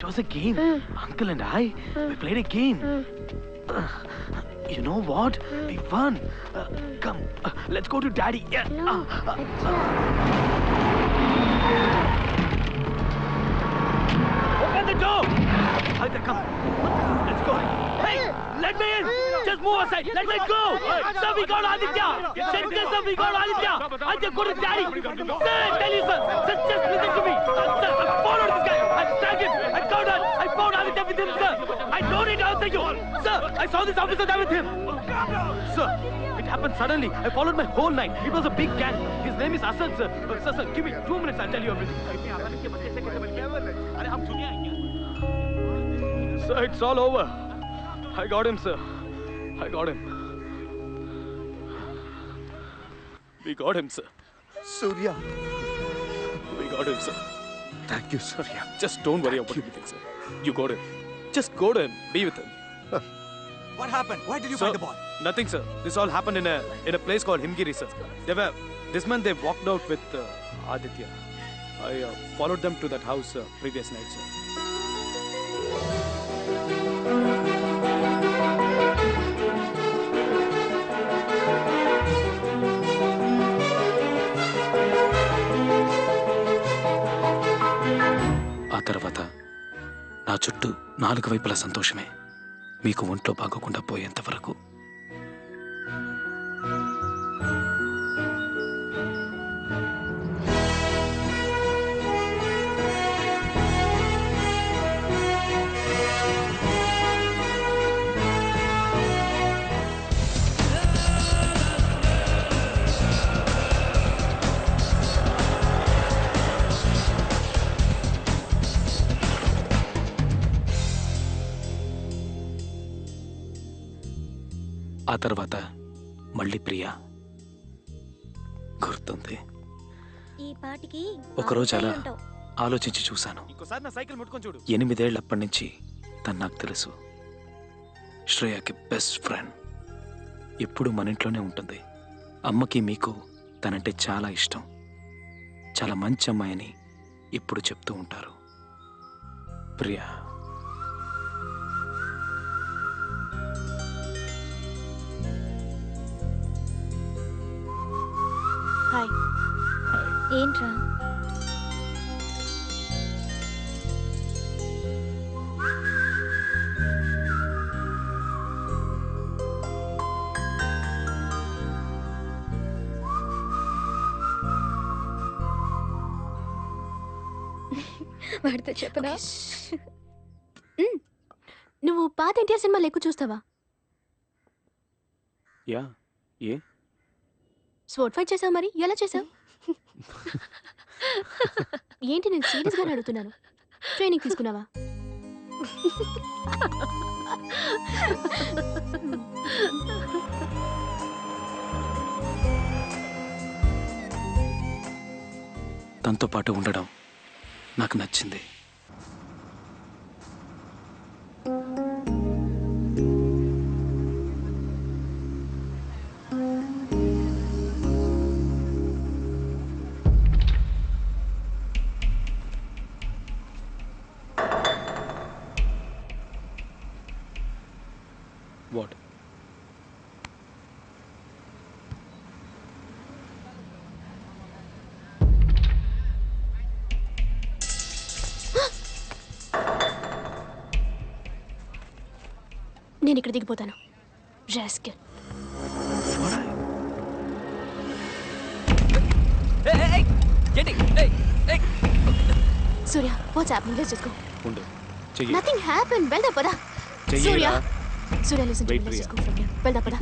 It was a game. Uncle and I, we played a game. Uh, you know what? We won. Uh, come, uh, let's go to daddy. Yeah. No, Uh, uh, open the door. Aditya, come. Let's go. Hey, let me in. Just move aside. Let me go. Sir, we got Aditya. Sir, we got Aditya. Aditya, to daddy. Sir, I tell you, sir. Sir, just listen to me. Sir, I followed this guy. I tracked him. I found her. I found Aditya with him, sir. I don't need to answer you. Sir, I saw this officer there with him. Sir, it happened suddenly. I followed my whole night. It was a big gang. His name is Asad, sir. Uh, sir, sir, give me two minutes. I'll tell you everything. Sir, it's all over. I got him, sir. I got him. We got him, sir. Surya. We got him, sir. Thank you, Surya. Just don't worry about you. anything, sir. You got him. Just go to him. Be with him. What happened? Why did you sir, find the boy? Nothing, sir. This all happened in a in a place called Himgiri, sir. They were this month they walked out with uh, Aditya. I uh, followed them to that house uh, previous night, sir. నాలుగు వైపుల సంతోషమే. మీకు ఒంట్లో బాగోకుండా పోయేంత వరకు తర్వాత మళ్ళీ ప్రియా. గుర్తుంది. ఈ పాటికి ఒకరోజు అలా. ఆలోచించి చూశాను. ఇంకోసారి నా సైకిల్ ముట్టుకొని చూడు. ఎనిమిదేళ్ళప్పటి నుంచి తను నాకు తెలుసు. శ్రేయకి బెస్ట్ ఫ్రెండ్ ఎప్పుడు మన ఇంట్లోనే ఉంటుంది. అమ్మకి మీకు తనంటే చాలా ఇష్టం. చాలా మంచి అమ్మాయి అని ఇప్పుడు చెప్తూ ఉంటారు. ప్రియా. హాయ్. ఏంట్రా? వాడితో చెప్పనా? మ్. నువ్వు పాత ఎన్టీఆర్ సినిమాలు ఎక్కువ చూస్తావా? యా. ఏ? స్పోర్ట్ ఫైట్ చేసావు మరి? ఎలా చేసావు? ఏంటి నేను సీరియస్ గానే అడుగుతున్నాను ట్రైనింగ్ తీసుకున్నావా? తనతో పాటు ఉండడం నాకు నచ్చింది. నేను ఇక్కడ దిగిపోతాను. Rascal. Surya what's happening let's just go ఉండు. చెయ్యి. నథింగ్ హ్యాపెన్ వెళ్దా పదా. Surya. Surya listen to me let's. Just go from here వెళ్దా పదా.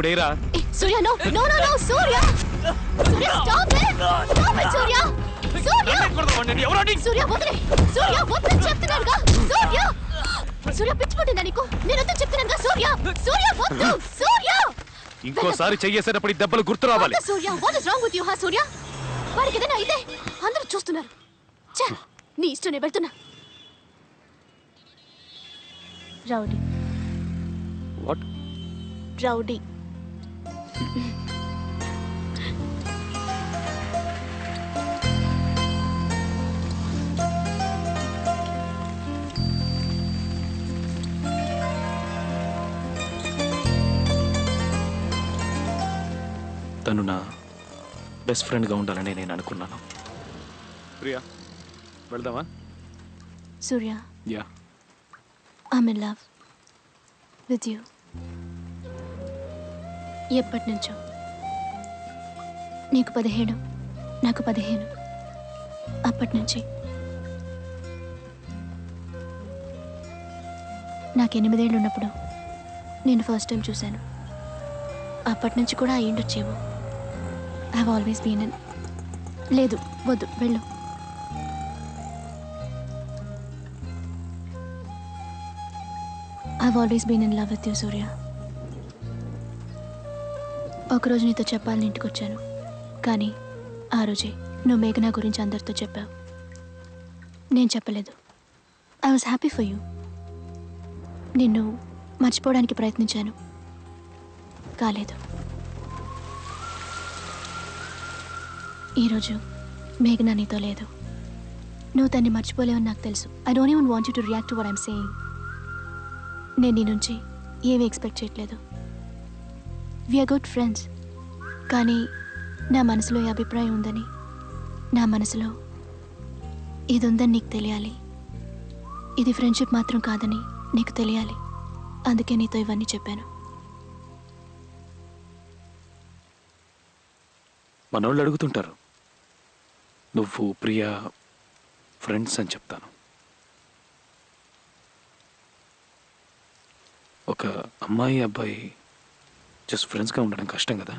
Surya no no no no Surya. Surya stop it stop it Surya. Surya Surya వదిలే. సూర్య వదిలే చెప్తున్నానుగా. సూర్య. సూర్య పిచ్చి పట్టిందా నీకు? నేను వద్దు చెప్తున్నానుగా సూర్య! సూర్య వద్దు! సూర్య! ఇంకోసారి చెయ్యేసేటప్పుడు ఈ దెబ్బలు గుర్తు రావాలి. Surya! What is wrong with you హా సూర్య? వాడికి ఏదైనా అయితే అందరూ చూస్తున్నారు. ఛే! నీ ఇష్టం నేను పెడుతున్నా రౌడీ. What rowdy. బెస్ట్ ఫ్రెండ్గా ఉండాలని నేను అనుకున్నాను. ప్రియా వెళ్దామా? Surya. Yeah. I'm in love with you ఎప్పటి నుంచో నీకు పదిహేడు నాకు పదిహేను. అప్పటి నుంచి నాకు ఎనిమిదేళ్ళు ఉన్నప్పుడు నేను ఫస్ట్ టైం చూశాను. అప్పటి నుంచి కూడా అయ్యిండొచ్చేమో హ్యావ్ ఆల్వేస్ బీన్ అన్ లేదు వద్దు వెళ్ళు. I've always been in love with you Surya ఒకరోజు నీతో చెప్పాలని ఇంటికి వచ్చాను కానీ ఆ రోజే నువ్వు మేఘనా గురించి అందరితో చెప్పావు. నేను చెప్పలేదు. I was happy for you నిన్ను మర్చిపోవడానికి ప్రయత్నించాను. కాలేదు. ఈరోజు మేఘనా నీతో లేదు. నువ్వు తన్ని మర్చిపోలేవని నాకు తెలుసు. I don't even want you to react to what I'm saying నేను నీ నుంచి ఏమీ ఎక్స్పెక్ట్ చేయట్లేదు. వీఆర్ గుడ్ ఫ్రెండ్స్ కానీ నా మనసులో ఈ అభిప్రాయం ఉందని నా మనసులో ఇది ఉందని నీకు తెలియాలి. ఇది ఫ్రెండ్షిప్ మాత్రం కాదని నీకు తెలియాలి. అందుకే నీతో ఇవన్నీ చెప్పాను. మనోళ్ళు అడుగుతుంటారు. నువ్వు ప్రియా ఫ్రెండ్స్ అని చెప్తాను. ఒక అమ్మాయి అబ్బాయి జస్ట్ ఫ్రెండ్స్గా ఉండడం కష్టం కదా.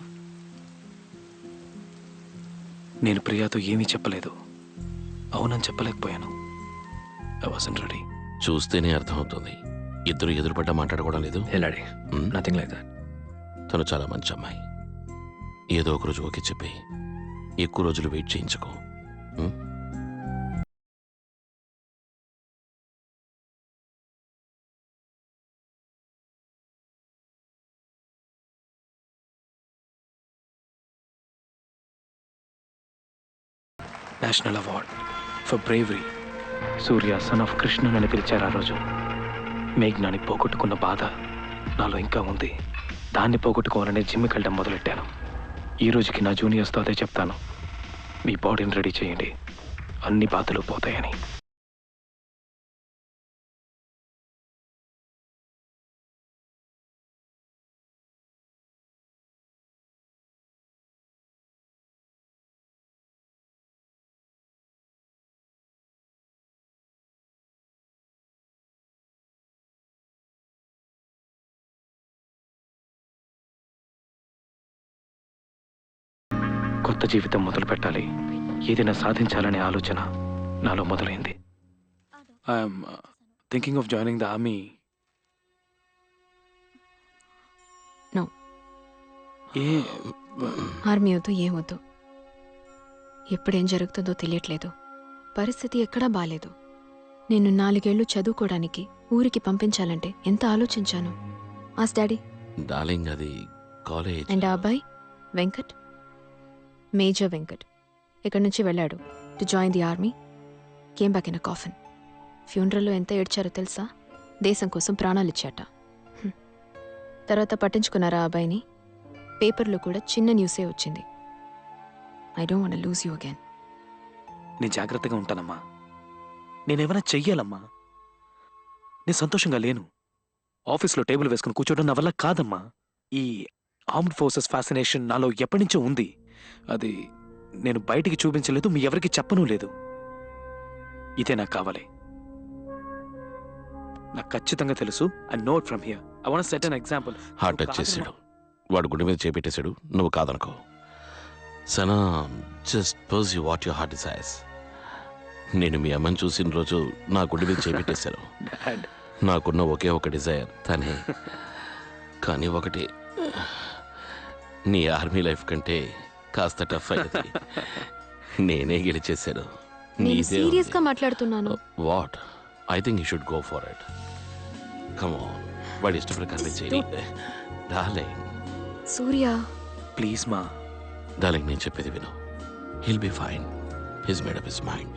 నేను ప్రియాతో ఏమీ చెప్పలేదు. అవునని చెప్పలేకపోయాను. రెడీ చూస్తేనే అర్థమవుతుంది. ఇద్దరు ఎదురుపడ్డ మాట్లాడుకోవడం లేదు. ఎలాడి? నథింగ్ లైక్ దట్ తను చాలా మంచి అమ్మాయి. ఏదో ఒక రోజు ఓకే చెప్పి ఎక్కువ రోజులు వెయిట్ చేయించుకో? National award for bravery Surya son of Krishnan అని పిలిచారు ఆ రోజు. మేఘ్నాని పోగొట్టుకున్న బాధ నాలో ఇంకా ఉంది. దాన్ని పోగొట్టుకోవాలని జిమ్కి వెళ్ళడం మొదలెట్టాను. ఈ రోజుకి నా జూనియర్స్తో అదే చెప్తాను. మీ బాడీని రెడీ చేయండి. అన్ని బాధలు పోతాయని. కొత్త జీవితం మొదలు పెట్టాలి. ఏదైనా సాధించాలనే ఆలోచన నాలో మొదలైంది. I'm thinking of joining the army No. ఏ ఆర్మీ వద్దు ఏమొద్దు ఎప్పుడేం జరుగుతుందో తెలియట్లేదు. పరిస్థితి ఎక్కడా బాలేదు. నేను నాలుగేళ్ళు చదువుకోవడానికి ఊరికి పంపించాలంటే ఎంత ఆలోచించాను? ఆస్ డాడీ డార్లింగ్ అది కాలేజ్ అండ్ ఆ అబ్బాయి? వెంకట్? మేజర్ వెంకట్ ఇక్కడి నుంచి వెళ్ళాడు to join the army. Came back in a coffin. ఫ్యూనరల్లో ఎంత ఏడ్చారో తెలుసా? దేశం కోసం ప్రాణాలు ఇచ్చాట. తర్వాత పట్టించుకున్నారా అబ్బాయిని? పేపర్లో కూడా చిన్న న్యూసే వచ్చింది. I don't want lose you again. నేను జాగ్రత్తగా ఉంటానమ్మా. నేనేమైనా చెయ్యాలమ్మా? నేను సంతోషంగా లేను. ఆఫీస్లో టేబుల్ వేసుకుని కూర్చోవడం నా వల్ల కాదమ్మా. ఈ ఆర్మ్డ్ ఫోర్సెస్ ఫ్యాసినేషన్ నాలో ఎప్పటి నుంచో ఉంది. అది నేను బయటికి చూపించలేదు మీ ఎవరికి చెప్పను లేదు. ఇదే నాకు కావాలి. నాకు ఖచ్చితంగా తెలుసు I note from here I want set an example heart touch చేసాడు వాడు గుండె మీద చేపెట్టేశాడు. నువ్వు కాదనుకో. Sana just pursue what your heart desires నేను మీ అమ్మని చూసిన రోజు నా గుండె మీద చేపెట్టేశాను నాకున్న ఒకే ఒక డిజైర్ తనే. కానీ ఒకటి నీ ఆర్మీ లైఫ్ కంటే కాస్త టఫ్ అయ్యేది నేనే గెలిచేశాను. నేను సీరియస్గా మాట్లాడుతున్నాను. What? I think you should go for it. Come on వాడి ఇష్ట ప్రకారమే చేయి. డార్లింగ్ సూర్య. ప్లీజ్ మా డార్లింగ్ నేను చెప్పేది విను. He'll be fine his made up his mind